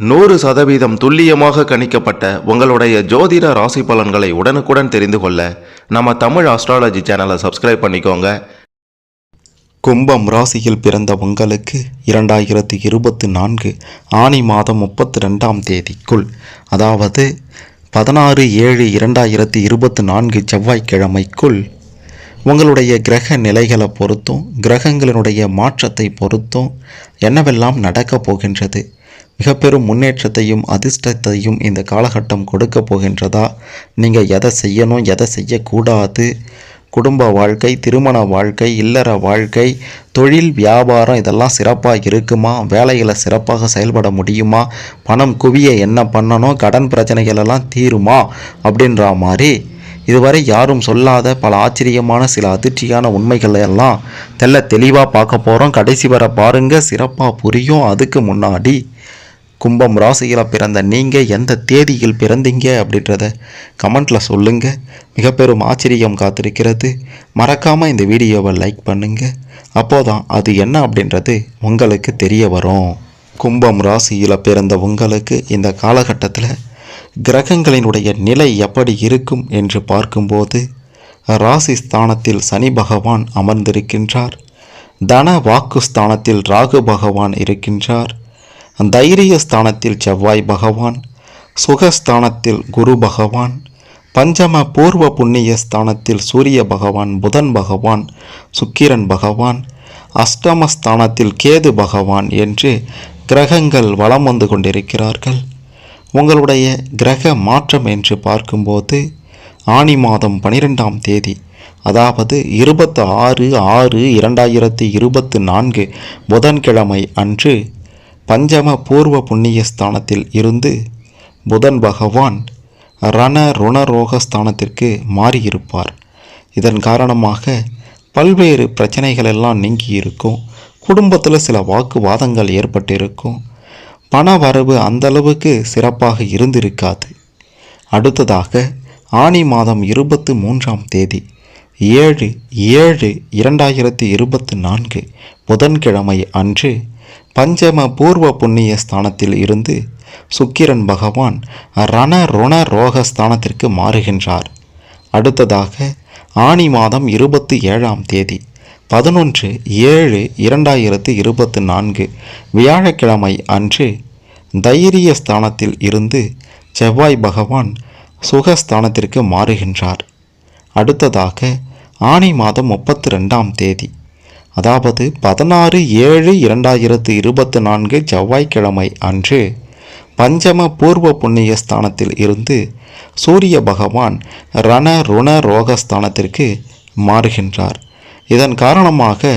நூறு சதவீதம் துல்லியமாக கணிக்கப்பட்ட உங்களுடைய ஜோதிட ராசி பலன்களை உடனுக்குடன் தெரிந்து கொள்ள நம்ம தமிழ் ஆஸ்ட்ராலஜி சேனலை சப்ஸ்கிரைப் பண்ணிக்கோங்க. கும்பம் ராசியில் பிறந்த உங்களுக்கு இரண்டாயிரத்தி இருபத்தி நான்கு ஆனி மாதம் முப்பத்தி ரெண்டாம் தேதிக்குள் அதாவது பதினாறு ஏழு இரண்டாயிரத்தி இருபத்தி நான்கு செவ்வாய்க்கிழமைக்குள் உங்களுடைய கிரக நிலைகளை பொறுத்தும் கிரகங்களினுடைய மாற்றத்தை பொறுத்தும் என்னவெல்லாம் நடக்கப் போகின்றது? மிக பெரும் முன்னேற்றத்தையும் அதிர்ஷ்டத்தையும் இந்த காலகட்டம் கொடுக்க போகின்றதா? நீங்கள் எதை செய்யணும் எதை செய்யக்கூடாது? குடும்ப வாழ்க்கை திருமண வாழ்க்கை இல்லற வாழ்க்கை தொழில் வியாபாரம் இதெல்லாம் சிறப்பாக இருக்குமா? வேலைகளை சிறப்பாக செயல்பட முடியுமா? பணம் குவிய என்ன பண்ணணும்? கடன் பிரச்சனைகள் எல்லாம் தீருமா? அப்படின்ற மாதிரி இதுவரை யாரும் சொல்லாத பல ஆச்சரியமான சில அதிர்ச்சியான உண்மைகளை எல்லாம் தெல்ல தெளிவாக பார்க்க போகிறோம் கடைசி வரை பாருங்கள் சிறப்பாக புரியும். அதுக்கு முன்னாடி கும்பம் ராசியில் பிறந்த நீங்கள் எந்த தேதியில் பிறந்தீங்க அப்படின்றத கமெண்ட்டில் சொல்லுங்கள் மிக பெரும் ஆச்சரியம் காத்திருக்கிறது. மறக்காமல் இந்த வீடியோவை லைக் பண்ணுங்கள் அப்போதான் அது என்ன அப்படின்றது உங்களுக்கு தெரிய வரும். கும்பம் ராசியில் பிறந்த உங்களுக்கு இந்த காலகட்டத்தில் கிரகங்களினுடைய நிலை எப்படி இருக்கும் என்று பார்க்கும்போது ராசி ஸ்தானத்தில் சனி பகவான் அமர்ந்திருக்கின்றார். தன வாக்கு ஸ்தானத்தில் ராகு பகவான் இருக்கின்றார். தைரிய ஸ்தானத்தில் செவ்வாய் பகவான் சுகஸ்தானத்தில் குரு பகவான் பஞ்சம பூர்வ புண்ணிய ஸ்தானத்தில் சூரிய பகவான் புதன் பகவான் சுக்கிரன் பகவான் அஷ்டமஸ்தானத்தில் கேது பகவான் என்று கிரகங்கள் வலம் வந்து கொண்டிருக்கிறார்கள். உங்களுடைய கிரக மாற்றம் என்று பார்க்கும்போது ஆனி மாதம் பனிரெண்டாம் தேதி அதாவது இருபத்தி ஆறு ஆறு இரண்டாயிரத்தி இருபத்து நான்கு புதன்கிழமை அன்று பஞ்சம பூர்வ புண்ணிய ஸ்தானத்தில் இருந்து புதன் பகவான் ரண ருணரோக ஸ்தானத்திற்கு மாறியிருப்பார். இதன் காரணமாக பல்வேறு பிரச்சனைகள் எல்லாம் நீங்கி இருக்கும் குடும்பத்தில் சில வாக்குவாதங்கள் ஏற்பட்டிருக்கும். பண வரவு அந்த அளவுக்கு சிறப்பாக இருந்திருக்காது. அடுத்ததாக ஆனி மாதம் இருபத்து மூன்றாம் தேதி ஏழு ஏழு இரண்டாயிரத்தி இருபத்து நான்கு புதன்கிழமை அன்று பஞ்சம பூர்வ புண்ணிய ஸ்தானத்தில் இருந்து சுக்கிரன் பகவான் ரண ருண ரோக ஸ்தானத்திற்கு மாறுகின்றார். அடுத்ததாக ஆனி மாதம் இருபத்தி ஏழாம் தேதி பதினொன்று ஏழு இரண்டாயிரத்து இருபத்து நான்கு வியாழக்கிழமை அன்று தைரிய ஸ்தானத்தில் இருந்து செவ்வாய் பகவான் சுகஸ்தானத்திற்கு மாறுகின்றார். அடுத்ததாக ஆனி மாதம் முப்பத்தி ரெண்டாம் தேதி அதாவது பதினாறு ஏழு இரண்டாயிரத்து இருபத்தி நான்கு செவ்வாய்க்கிழமை அன்று பஞ்சம பூர்வ புண்ணிய ஸ்தானத்தில் இருந்து சூரிய பகவான் ரண ருண ரோகஸ்தானத்திற்கு மாறுகின்றார். இதன் காரணமாக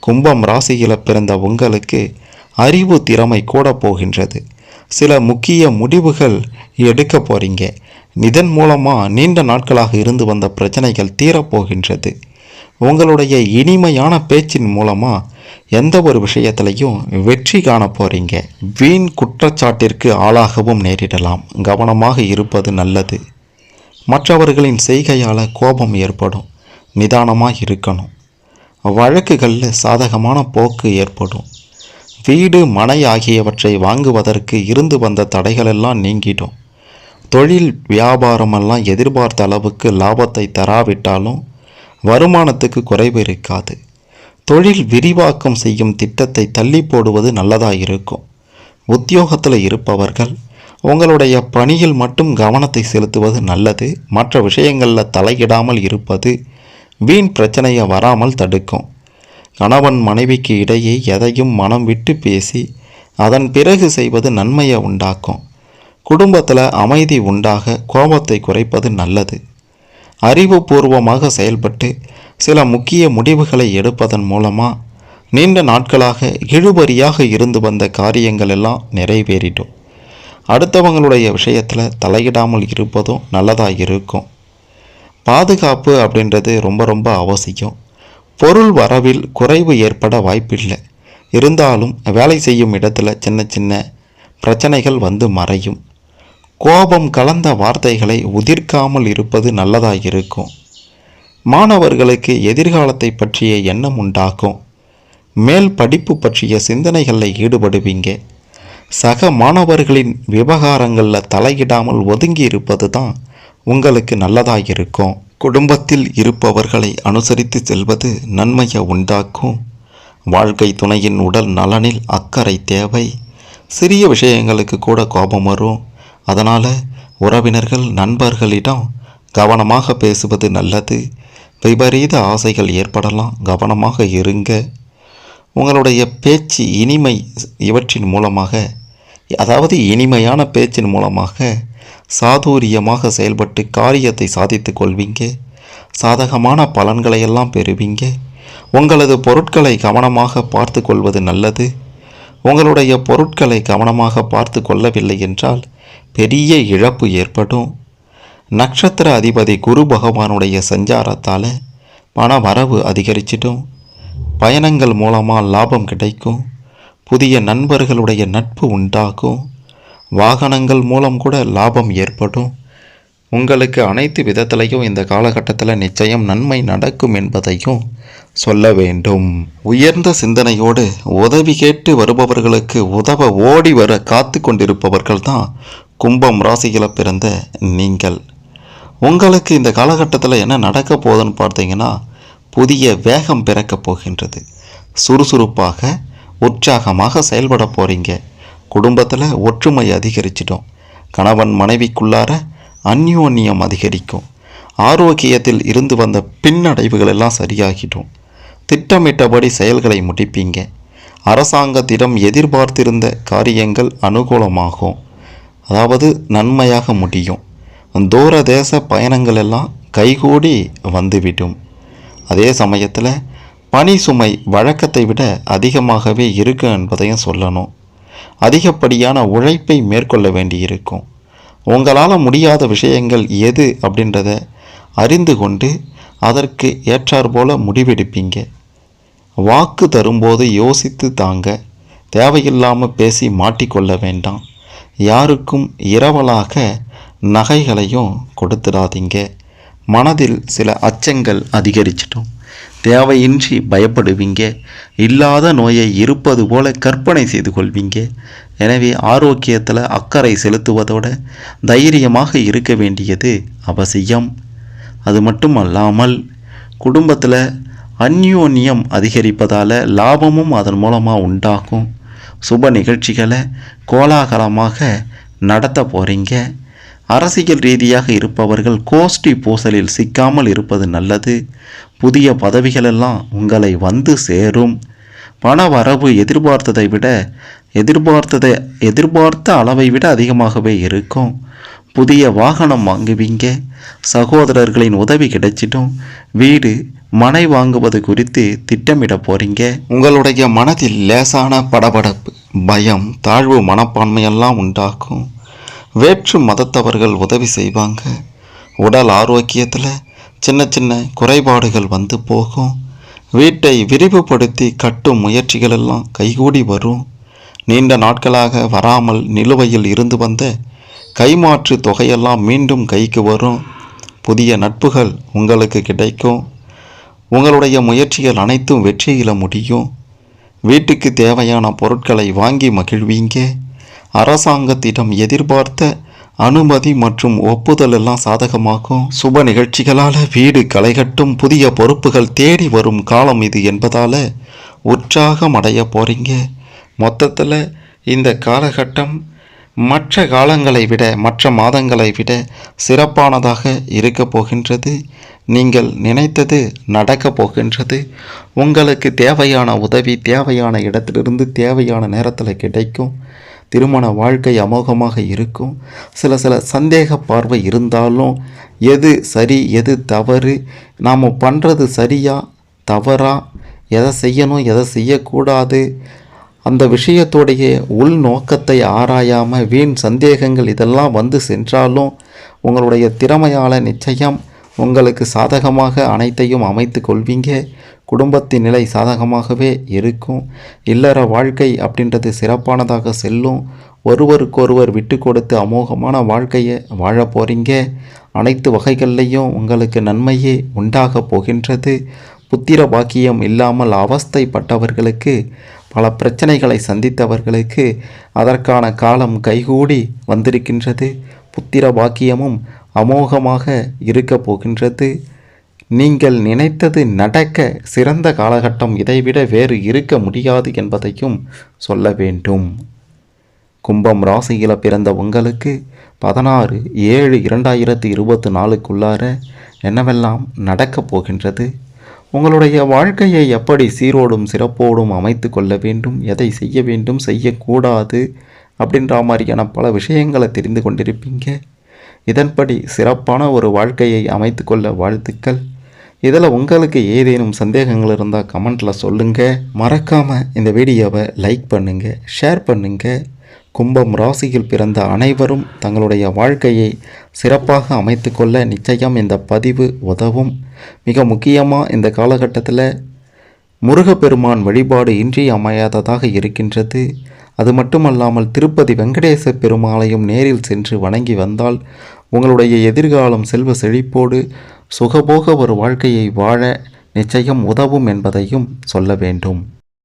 கும்பம் ராசியில் பிறந்த உங்களுக்கு அறிவு திறமை கூட போகின்றது. சில முக்கிய முடிவுகள் எடுக்க போறீங்க. இதன் மூலமாக நீண்ட நாட்களாக இருந்து வந்த பிரச்சனைகள் தீரப்போகின்றது. உங்களுடைய இனிமையான பேச்சின் மூலமாக எந்த ஒரு விஷயத்திலையும் வெற்றி காண போகிறீங்க வீண் குற்றச்சாட்டிற்கு ஆளாகவும் நேரிடலாம். கவனமாக இருப்பது நல்லது. மற்றவர்களின் செய்கையால் கோபம் ஏற்படும். நிதானமாக இருக்கணும். வழக்குகளில் சாதகமான போக்கு ஏற்படும். வீடு மனை ஆகியவற்றை வாங்குவதற்கு இருந்து வந்த தடைகளெல்லாம் நீங்கிடும். தொழில் வியாபாரமெல்லாம் எதிர்பார்த்த அளவுக்கு லாபத்தை தராவிட்டாலும் வருமானத்துக்கு குறைவு இருக்காது. தொழில் விரிவாக்கம் செய்யும் திட்டத்தை தள்ளி போடுவது நல்லதாக இருக்கும். உத்தியோகத்தில் இருப்பவர்கள் உங்களுடைய பணியில் மட்டும் கவனத்தை செலுத்துவது நல்லது. மற்ற விஷயங்களில் தலையிடாமல் இருப்பது வீண் பிரச்சனையை வராமல் தடுக்கும். கணவன் மனைவிக்கு இடையே எதையும் மனம் விட்டு பேசி அதன் பிறகு செய்வது நன்மையை உண்டாக்கும். குடும்பத்தில் அமைதி உண்டாக கோபத்தை குறைப்பது நல்லது. அறிவுபூர்வமாக செயல்பட்டு சில முக்கிய முடிவுகளை எடுப்பதன் மூலமாக நீண்ட நாட்களாக இழுபறியாக இருந்து வந்த காரியங்கள் எல்லாம் நிறைவேறிடும். அடுத்தவங்களுடைய விஷயத்தில் தலையிடாமல் இருப்பதும் நல்லதாக இருக்கும். பாதுகாப்பு அப்படின்றது ரொம்ப ரொம்ப அவசியம். பொருள் வரவில் குறைவு ஏற்பட வாய்ப்பில்லை. இருந்தாலும் வேலை செய்யும் இடத்துல சின்ன சின்ன பிரச்சனைகள் வந்து மறையும். கோபம் கலந்த வார்த்தைகளை உதிர்க்காமல் இருப்பது நல்லதாக இருக்கும் மாணவர்களுக்கு எதிர்காலத்தை பற்றிய எண்ணம் உண்டாகும். மேல் படிப்பு பற்றிய சிந்தனைகளில் ஈடுபடுவீங்க. சக மாணவர்களின் விவகாரங்களில் தலையிடாமல் ஒதுங்கி இருப்பது தான் உங்களுக்கு நல்லதாக இருக்கும் குடும்பத்தில் இருப்பவர்களை அனுசரித்து செல்வது நன்மையை உண்டாக்கும். வாழ்க்கை துணையின் உடல் நலனில் அக்கறை தேவை. சிறிய விஷயங்களுக்கு கூட கோபம் வரும். அதனால் உறவினர்கள் நண்பர்களிடம் கவனமாக பேசுவது நல்லது. விபரீத ஆசைகள் ஏற்படலாம். கவனமாக இருங்க. உங்களுடைய பேச்சு இனிமை இவற்றின் மூலமாக அதாவது இனிமையான பேச்சின் மூலமாக சாதுரியமாக செயல்பட்டு காரியத்தை சாதித்து கொள்வீங்க. சாதகமான பலன்களையெல்லாம் பெறுவீங்க. உங்களது பொருட்களை கவனமாக பார்த்து கொள்வது நல்லது. உங்களுடைய பொருட்களை கவனமாக பார்த்து கொள்ளவில்லை என்றால் பெரிய இழப்பு ஏற்படும். நட்சத்திர அதிபதி குரு பகவானுடைய சஞ்சாரத்தால் பண வரவு அதிகரிச்சிடும். பயணங்கள் மூலமாக லாபம் கிடைக்கும். புதிய நண்பர்களுடைய நட்பு உண்டாகும். வாகனங்கள் மூலம் கூட லாபம் ஏற்படும். உங்களுக்கு அனைத்து விதத்திலையும் இந்த காலகட்டத்தில் நிச்சயம் நன்மை நடக்கும் என்பதையும் சொல்ல வேண்டும். உயர்ந்த சிந்தனையோடு உதவி கேட்டு வருபவர்களுக்கு உதவ ஓடி வர காத்து கொண்டிருப்பவர்கள் தான் கும்பம் ராசியில் பிறந்த நீங்கள். உங்களுக்கு இந்த காலகட்டத்தில் என்ன நடக்க போகுதுன்னு பார்த்தீங்கன்னா புதிய வேகம் பிறக்கப் போகின்றது. சுறுசுறுப்பாக உற்சாகமாக செயல்பட போகிறீங்க குடும்பத்தில் ஒற்றுமை அதிகரிச்சிடும். கணவன் மனைவிக்குள்ளார அந்யோன்யம் அதிகரிக்கும். ஆரோக்கியத்தில் இருந்து வந்த பின்னடைவுகள் எல்லாம் சரியாகிடும். திட்டமிட்டபடி செயல்களை முடிப்பீங்க. அரசாங்கத்திடம் எதிர்பார்த்திருந்த காரியங்கள் அனுகூலமாகும். அதாவது நன்மையாக முடியும். தூர தேச பயணங்கள் எல்லாம் கைகூடி வந்துவிடும். அதே சமயத்தில் பணி சுமை வழக்கத்தை விட அதிகமாகவே இருக்கு என்பதையும் சொல்லணும். அதிகப்படியான உழைப்பை மேற்கொள்ள வேண்டியிருக்கும். உங்களால் முடியாத விஷயங்கள் எது அப்படின்றத அறிந்து கொண்டு அதற்கு ஏற்றாற்போல் முடிவெடுப்பீங்க. வாக்கு தரும்போது யோசித்து தாங்க. தேவையில்லாமல் பேசி மாட்டிக்கொள்ள வேண்டாம். யாருக்கும் இரவலாக நகைகளையும் கொடுத்துடாதீங்க மனதில் சில அச்சங்கள் அதிகரிச்சிட்டோம் தேவையின்றி பயப்படுவீங்க. இல்லாத நோயை இருப்பது போல கற்பனை செய்து கொள்வீங்க. எனவே ஆரோக்கியத்தில் அக்கறை செலுத்துவதோட தைரியமாக இருக்க வேண்டியது அவசியம். அது மட்டும் அல்லாமல் குடும்பத்தில் அந்யோன்யம் அதிகரிப்பதால் லாபமும் அதன் மூலமாக உண்டாகும். சுப நிகழ்ச்சிகளை கோலாகலமாக நடத்த போகிறீங்க அரசியல் ரீதியாக இருப்பவர்கள் கோஷ்டி பூசலில் சிக்காமல் இருப்பது நல்லது. புதிய பதவிகளெல்லாம் உங்களை வந்து சேரும். பண வரவு எதிர்பார்த்ததை விட எதிர்பார்த்ததை எதிர்பார்த்த அளவை விட அதிகமாகவே இருக்கும். புதிய வாகனம் வாங்குவீங்க. சகோதரர்களின் உதவி கிடைச்சிடும். வீடு மனை வாங்குவது குறித்து திட்டமிட போறீங்க? உங்களுடைய மனதில் லேசான படபடப்பு பயம் தாழ்வு மனப்பான்மையெல்லாம் உண்டாக்கும். வேற்று மதத்தவர்கள் உதவி செய்வாங்க. உடல் ஆரோக்கியத்தில் சின்ன சின்ன குறைபாடுகள் வந்து போகும். வீட்டை விரிவுபடுத்தி கட்டும் முயற்சிகள் எல்லாம் கைகூடி வரும். நீண்ட நாட்களாக வராமல் நிலுவையில் இருந்து வந்த கைமாற்று தொகையெல்லாம் மீண்டும் கைக்கு வரும். புதிய நட்புகள் உங்களுக்கு கிடைக்கும். உங்களுடைய முயற்சிகள் அனைத்தும் வெற்றியில முடியும். வீட்டுக்கு தேவையான பொருட்களை வாங்கி மகிழ்வீங்க. அரசாங்கத்திடம் எதிர்பார்த்த அனுமதி மற்றும் ஒப்புதல் எல்லாம் சாதகமாகும். சுப நிகழ்ச்சிகளால் வீடு களைகட்டும் புதிய பொறுப்புகள் தேடி வரும் காலம் இது என்பதால் உற்சாகம் அடைய போகிறீங்க மொத்தத்தில் இந்த காலகட்டம் மற்ற காலங்களை விட மற்ற மாதங்களை விட சிறப்பானதாக இருக்கப் போகின்றது. நீங்கள் நினைத்தது நடக்கப் போகின்றது. உங்களுக்கு தேவையான உதவி தேவையான இடத்திலிருந்து தேவையான நேரத்தில் கிடைக்கும். திருமண வாழ்க்கை அமோகமாக இருக்கும். சில சில சந்தேக பார்வை இருந்தாலும் எது சரி எது தவறு நாம் பண்ணுறது சரியா தவறா எதை செய்யணும் எதை செய்யக்கூடாது அந்த விஷயத்துடைய உள்நோக்கத்தை ஆராயாமல் வீண் சந்தேகங்கள் இதெல்லாம் வந்து சென்றாலும் உங்களுடைய திறமையால் நிச்சயம் உங்களுக்கு சாதகமாக அனைத்தையும் அமைத்து கொள்வீங்க. குடும்பத்தின் நிலை சாதகமாகவே இருக்கும். இல்லற வாழ்க்கை அப்படின்றது சிறப்பானதாக செல்லும். ஒருவருக்கொருவர் விட்டு கொடுத்து அமோகமான வாழ்க்கையை வாழ போகிறீங்க அனைத்து வகைகள்லையும் உங்களுக்கு நன்மையே உண்டாக போகின்றது. புத்திர பாக்கியம் இல்லாமல் அவஸ்தைப்பட்டவர்களுக்கு பல பிரச்சனைகளை சந்தித்தவர்களுக்கு அதற்கான காலம் கைகூடி வந்திருக்கின்றது. புத்திர பாக்கியமும் அமோகமாக இருக்கப் போகின்றது. நீங்கள் நினைத்தது நடக்க சிறந்த காலகட்டம் இதைவிட வேறு இருக்க முடியாது என்பதையும் சொல்ல வேண்டும். கும்பம் ராசியில் பிறந்த உங்களுக்கு பதினாறு ஏழு இரண்டாயிரத்தி இருபத்தி நாலுக்குள்ளார என்னவெல்லாம் நடக்கப் போகின்றது? உங்களுடைய வாழ்க்கையை எப்படி சீரோடும் சிறப்போடும் அமைத்து கொள்ள வேண்டும் எதை செய்ய வேண்டும் செய்யக்கூடாது அப்படின்ற மாதிரியான பல விஷயங்களை தெரிந்து கொண்டிருப்பீங்க. இதன்படி சிறப்பான ஒரு வாழ்க்கையை அமைத்து கொள்ள வாழ்த்துக்கள். இதில் உங்களுக்கு ஏதேனும் சந்தேகங்கள் இருந்தால் கமெண்ட்டில் சொல்லுங்கள் மறக்காமல் இந்த வீடியோவை லைக் பண்ணுங்கள் ஷேர் பண்ணுங்கள் கும்பம் ராசியில் பிறந்த அனைவரும் தங்களுடைய வாழ்க்கையை சிறப்பாக அமைத்து கொள்ள நிச்சயம் இந்த பதிவு உதவும். மிக முக்கியமாக இந்த காலகட்டத்தில் முருகப்பெருமான் வழிபாடு இன்றி அமையாததாக இருக்கின்றது. அது மட்டுமல்லாமல் திருப்பதி வெங்கடேச பெருமாளையும் நேரில் சென்று வணங்கி வந்தால் உங்களுடைய எதிர்காலம் செல்வ செழிப்போடு சுகபோக ஒரு வாழ்க்கையை வாழ நிச்சயம் உதவும் என்பதையும் சொல்ல வேண்டும்.